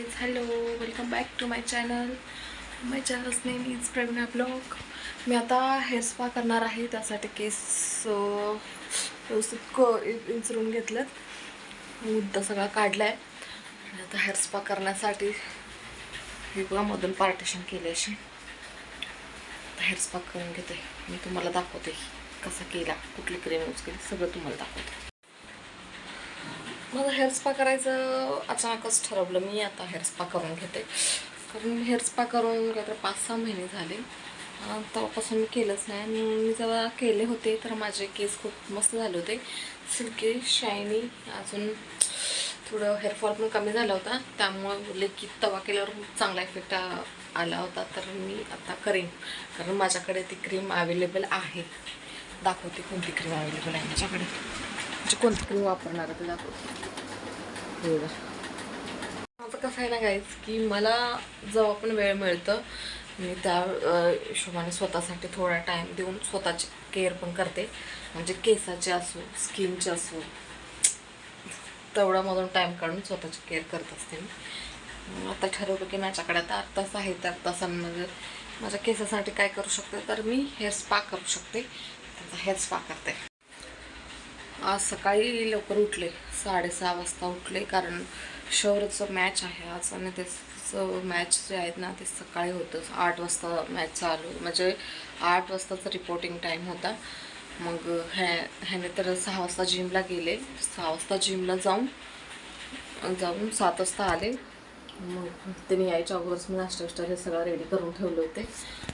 Guys hello welcome back to my channel my channel's name is Praveena blog मी आता hair spa करणार आहे त्यासाठी केस व्यवस्थित क विंचरून घेतलं. मुद्दा सगळा काढला आहे आणि आता हेअर स्पा करण्यासाठी हे बघा मधून पार्टिशन केले असे आता हेअर स्पा करून घेते. मी तुम्हाला दाखवते कसा केला कुठली क्रीम यूज केली सगळं तुम्हाला दाखवते. मला हेअर स्पा करायचं अचानकच ठरवलं. मी आता हेअर स्पा करून घेते. कारण हेअर स्पा करून काहीतरी पाच सहा महिने झाले. तेव्हापासून मी केलंच नाही. आणि मी जेव्हा केले होते तर माझे केस खूप मस्त झाले होते. सिल्की शायनी अजून थोडं हेअरफॉल पण कमी झाला होता. त्यामुळे बोलले की तवा केल्यावर खूप चांगला इफेक्ट आला होता. तर मी आता करेन. कारण माझ्याकडे ती क्रीम अवेलेबल आहे. दाखवते कोणती क्रीम अवेलेबल आहे माझ्याकडे. म्हणजे कोणती क्रीम वापरणार आहे ते दाखवते बघा. आता कसं आहे ना गाईज की मला जेव्हा पण वेळ मिळतं मी त्या हिशोबाने स्वतःसाठी थोडा टाईम देऊन स्वतःची केअर पण करते. म्हणजे केसाचे असो स्किनचे असो तेवढ्यामधून टाईम काढून स्वतःची केअर करत असते मी. आता ठरवलं की माझ्याकडे आता आठ तास आहे त्या तासांमध्ये माझ्या केसासाठी काय करू शकते तर मी हेअर स्पा करू शकते. त्याचा हेअर स्पा करते. आज सकाळी लवकर उठले. साडेसहा वाजता उठले कारण शौर्यचं मॅच आहे आज आणि त्याचं मॅच जे आहेत ना ते सकाळी होतं. आठ वाजता मॅच चालू. म्हणजे आठ वाजताचा रिपोर्टिंग टाईम होता. मग ह्या ह्याने तर सहा वाजता जिमला गेले. सहा वाजता जिमला जाऊन जाऊन सात वाजता आले. मग त्यांनी यायच्या अगोदरच मी नाश्ता विष्टा हे सगळं रेडी करून ठेवले होते.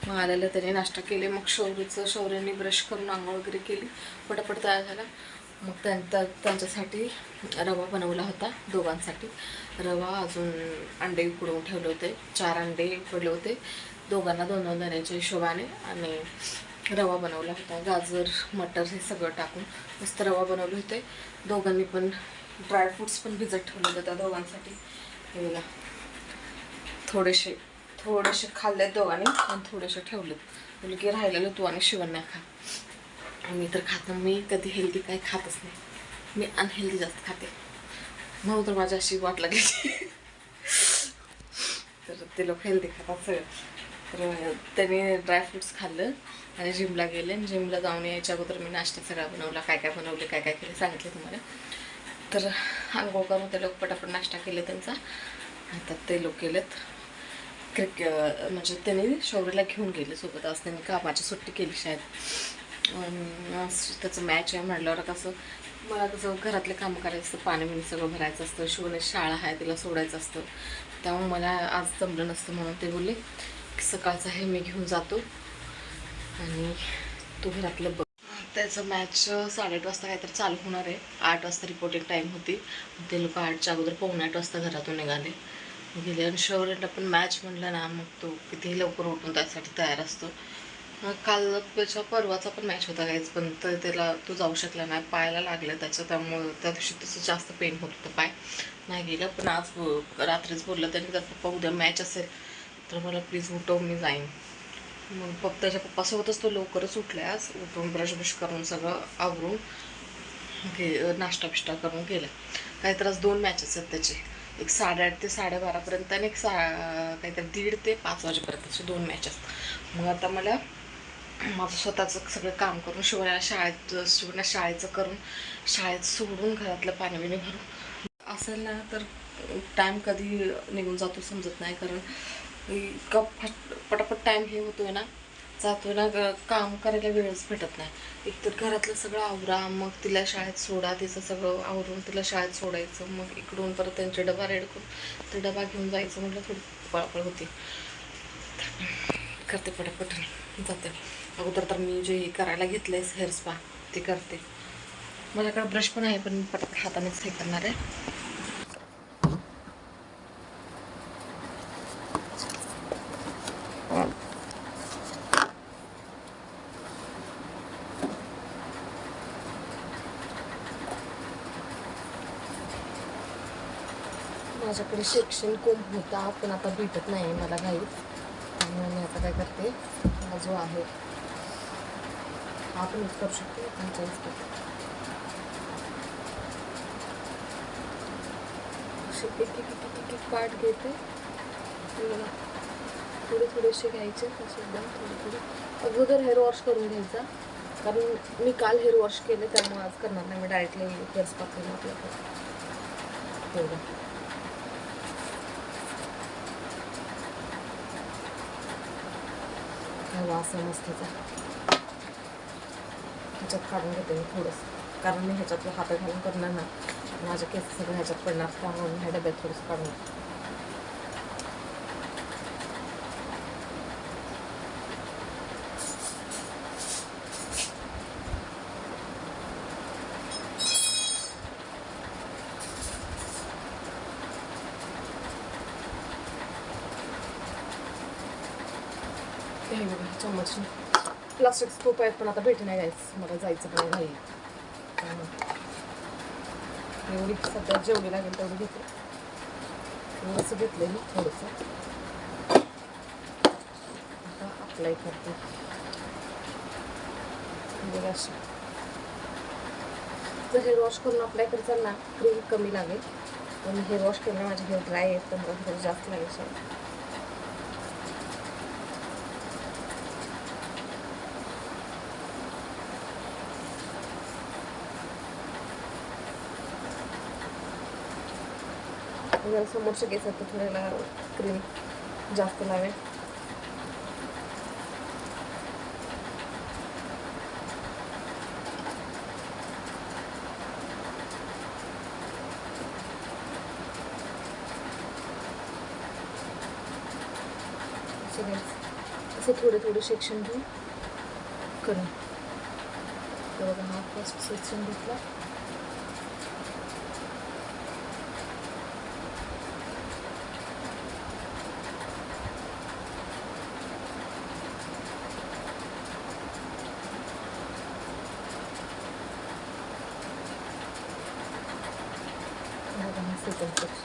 मग आलेलं त्याने नाश्ता केले. मग शौर्यचं शौर्याने ब्रश करून आंघोळ वगैरे केली. पटापट तयार झाला. मग त्यांचा त्यांच्यासाठी रवा बनवला होता दोघांसाठी. रवा अजून अंडे उकडवून ठेवले होते. चार अंडे उकडले होते. दोघांना दोन दोन जणांच्या हिशोबाने आणि रवा बनवला होता. गाजर मटर हे सगळं टाकून मस्त रवा बनवले होते. दोघांनी पण ड्रायफ्रूट्स पण भिजत ठेवले होते त्या दोघांसाठी. हे बघा. थोडेसे थोडेसे खाल्लेत दोघांनी आणि थोडेसे ठेवलेत. मुलगी की राहिलेलं तू आणि शिवण्या खा मी तर खात मी कधी हेल्दी काही खातच नाही. मी अनहेल्दी जास्त खाते. म्हणून तर माझी अशी वाट लागायची. तर ते लोक हेल्दी खातात सगळं. तर त्यांनी ड्रायफ्रुट्स खाल्लं आणि जिमला गेले. आणि जिमला जाऊन यायच्या अगोदर मी नाश्ता सगळा बनवला. काय काय बनवले काय काय केले सांगितले तुम्हाला. तर आंघोळ करून ते लोक पटापट नाश्ता केले त्यांचा. आता ते लोक गेलेत. क्रिक म्हणजे त्यांनी शौर्यला घेऊन गेले सोबत. आज त्यांनी कामाची सुट्टी केली शाळेत? त्याचं मॅच आहे म्हटल्यावर कसं मला कसं घरातले काम करायचं असतं पाणी बिणी सगळं भरायचं असतं शिवने शाळा आहे तिला सोडायचं असतं. त्यामुळे मला आज जमलं नसतं म्हणून ते बोलले की सकाळचं हे मी घेऊन जातो आणि तू घरातलं बघ. त्याचं मॅच साडेआठ वाजता काहीतरी चालू होणार आहे. आठ वाजता रिपोर्टिंग टाईम होती. ते लोक आठच्या अगोदर पावणे आठ वाजता घरातून निघाले. गेले आणि शौर्यला पण मॅच म्हणलं ना मग तो कितीही लवकर उठून त्यासाठी तयार असतो. मग काल त्याच्या परवाचा पण मॅच होता काहीच पण तर त्याला तो जाऊ शकला नाही पायाला लागलं त्याचं त्यामुळं त्या दिवशी तसं जास्त पेन होत होतं पाय. नाही गेलं पण आज रात्रीच बोललं त्याने जर पप्पा उद्या मॅच असेल तर मला प्लीज उठव मी जाईन. मग पप्पा त्याच्या पप्पासोबतच तो लवकरच उठला आज उठून ब्रश ब्रश करून सगळं आवरून घे नाश्ता बिष्टा करून गेला काहीतरी आज दोन मॅचेस आहेत त्याचे. एक साडेआठ ते साडेबारापर्यंत आणि एक सा काहीतरी दीड ते पाच वाजेपर्यंत असे दोन मॅच असतात मग आता मला माझं स्वतःचं सगळं काम करून शिवण्याला शाळेत शिवण्या शाळेचं करून शाळेत सोडून घरातलं पाणी बिणी भरून. असेल ना तर टाईम कधी निघून जातो समजत नाही कारण इतका फट पटापट टाईम हे होतोय ना जातोय ना काम करायला वेळच भेटत नाही. एकतर घरातलं सगळं आवरा मग तिला शाळेत सोडा तिचं सगळं आवरून तिला शाळेत सोडायचं मग इकडून परत त्यांचे डबा रेड करून ते डबा घेऊन जायचं म्हटलं थोडी पळपळ होती. करते पटापट जाते. अगोदर तर मी जे करायला घेतलंय हेअर स्पा ते करते. माझ्याकडे ब्रश पण आहे पण मी हातानेच हे करणार आहे. माझ्याकडे शिक्षण कोंब होता पण आता भेटत नाही मला घाईत त्यामुळे मी आता काय करते हा जो आहे आपण पण यूज करू शकते पण चेंज एक एक एक एक एक पार्ट घेते थोडे थोडेसे घ्यायचे तसे एकदम थोडे थोडे अगोदर हेअर वॉश करून घ्यायचा कारण मी काल हेअर वॉश केले त्यामुळे आज करणार नाही मी डायरेक्टली हेअर स्पा आपल्या आपल्याकडे हे वास मस्तीचा ह्याच्यात काढून घेते मी थोडंसं. कारण मी ह्याच्यातलं हात घालून करणार ना माझ्या केस सगळं ह्याच्यात पडणार. त्यामुळे मी ह्या डब्यात थोडंसं काढून घेते. हे बघा चम्मच प्लास्टिक स्कोप आहेत पण आता भेटी नाही जायचं मला जायचं पण नाही त्यामुळे एवढी सध्या जेवढी लागेल तेवढी घेते थोडंसं घेतलं मी थोडंसं आता अप्लाय करते बघा अशी जर हेअर वॉश करून अप्लाय करताना क्रीम कमी लागेल पण हेअर वॉश केलं माझे हेअर ड्राय आहेत तर मला थोडं जास्त लागेल जर समोरच्या केस तर थोड्याला क्रीम जास्त लावेल. असं थोडे थोडे सेक्शन घेऊन करून तर बघा हा फर्स्ट सेक्शन घेतला. Thank you.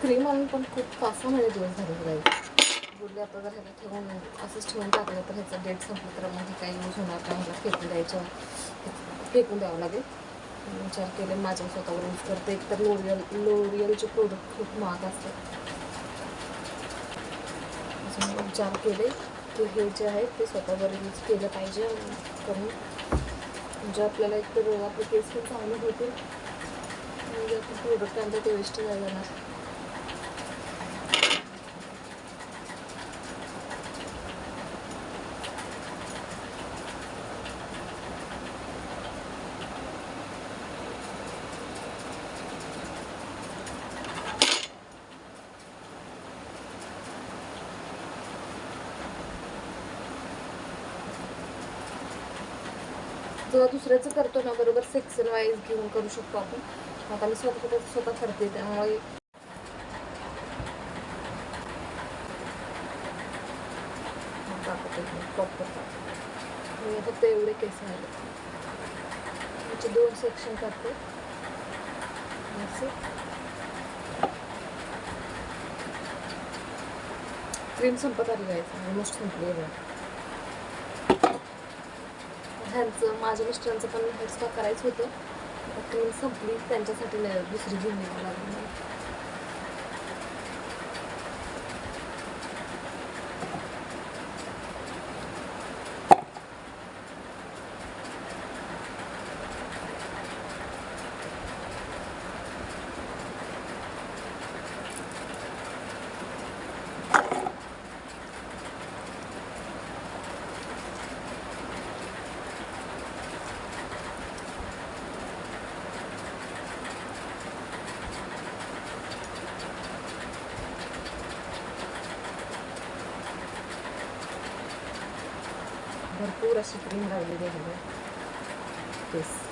क्रीम आणून पण खूप पाच सहा महिने दिवस झाले बघायचे बोलले आता जर ह्याला ठेवून असंच ठेवून टाकलं तर ह्याचं डेट संपलं तर म्हणजे काही यूज होणार नाही. ह्याला फेकून द्यायचं. फेकून द्यावं लागेल. विचार केले माझ्या स्वतःवर यूज करते. एक तर लोरियल लोरियलचे प्रोडक्ट खूप महाग असतात. विचार केले की हे जे आहे ते स्वतःवर यूज केलं पाहिजे करून. म्हणजे आपल्याला एक तर आपले केस पण चांगले होतील म्हणजे आपण प्रोडक्ट आणलं ते वेस्ट नाही जाणार जेव्हा दुसऱ्याचं करतो ना बरोबर सेक्शन वाईज घेऊन करू शकतो आपण. आता मी स्वतः स्वतः स्वतः करते त्यामुळे प्रॉपर फक्त एवढे केस राहिले. त्याचे दोन सेक्शन करते. क्रीम संपत आली जायचं ऑलमोस्ट संपली आहे ह्यांचं माझ्या मिस्टरांचं पण हेअर करायचं होतं. आता क्रीम संपली त्यांच्यासाठी दुसरी घेऊन यावं लागली. मला. भरपूर अशी क्रीम लागलेली आहे केस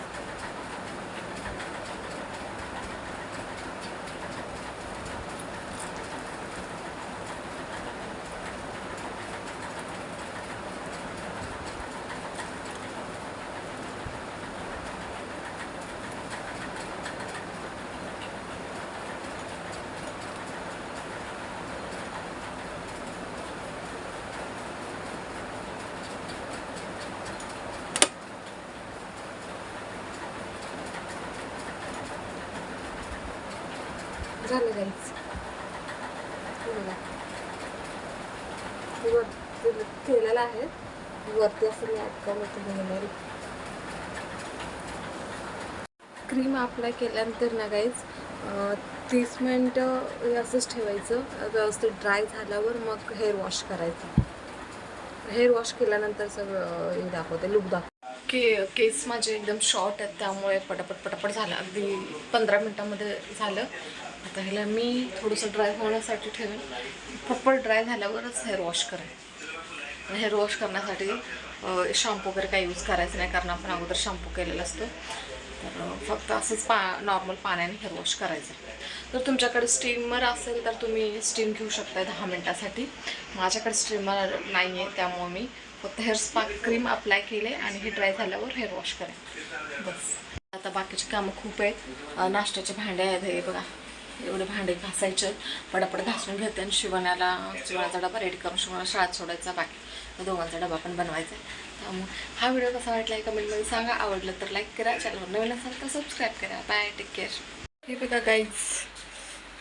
झालं काहीच वर केलेलं आहे. वरती असं मी अटकावलं होतं घेणारी क्रीम अप्लाय केल्यानंतर ना गाईज तीस मिनटं हे असंच ठेवायचं. व्यवस्थित ड्राय झाल्यावर मग हेअर वॉश करायचं. हेअर वॉश केल्यानंतर सगळं हे दाखवते लुक दाखव के केस माझे एकदम शॉर्ट आहेत त्यामुळे पटापट पटापट झालं. अगदी पंधरा मिनटामध्ये झालं. आता ह्याला मी थोडंसं ड्राय होण्यासाठी ठेवेन. प्रॉपर ड्राय झाल्यावरच हेअर वॉश करेन. हेअर वॉश करण्यासाठी शॅम्पू वगैरे काही यूज करायचं नाही कारण आपण अगोदर शॅम्पू केलेला असतो. तर फक्त असंच पा नॉर्मल पाण्याने हेअर वॉश करायचं. जर तुमच्याकडे स्टीमर असेल तर तुम्ही स्टीम घेऊ शकता दहा मिनटासाठी. माझ्याकडे स्टीमर नाही आहे त्यामुळे मी फक्त हेअर स्पा क्रीम अप्लाय केले आणि हे ड्राय झाल्यावर हेअर वॉश करेन. बस. आता बाकीची कामं खूप आहेत. नाश्त्याचे भांडे आहेत हे बघा. एवढे भांडे घासायचे पटापट घासून घेते आणि शिवण्याला शिवणाचा डबा रेडी करून शिवणाला शाळेत सोडायचा बाकी. दोघांचा डबा पण बनवायचा आहे. त्यामुळे हा व्हिडिओ कसा वाटला आहे कमेंटमध्ये सांगा. आवडलं तर लाईक करा. चॅनलवर नवीन असाल तर सबस्क्राईब करा. बाय टेक केअर हे बघा गाईज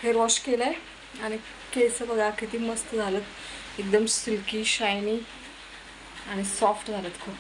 हेअर वॉश केलं आहे आणि केस बघा किती मस्त झालं. एकदम सिल्की शायनी आणि सॉफ्ट झालं खूप.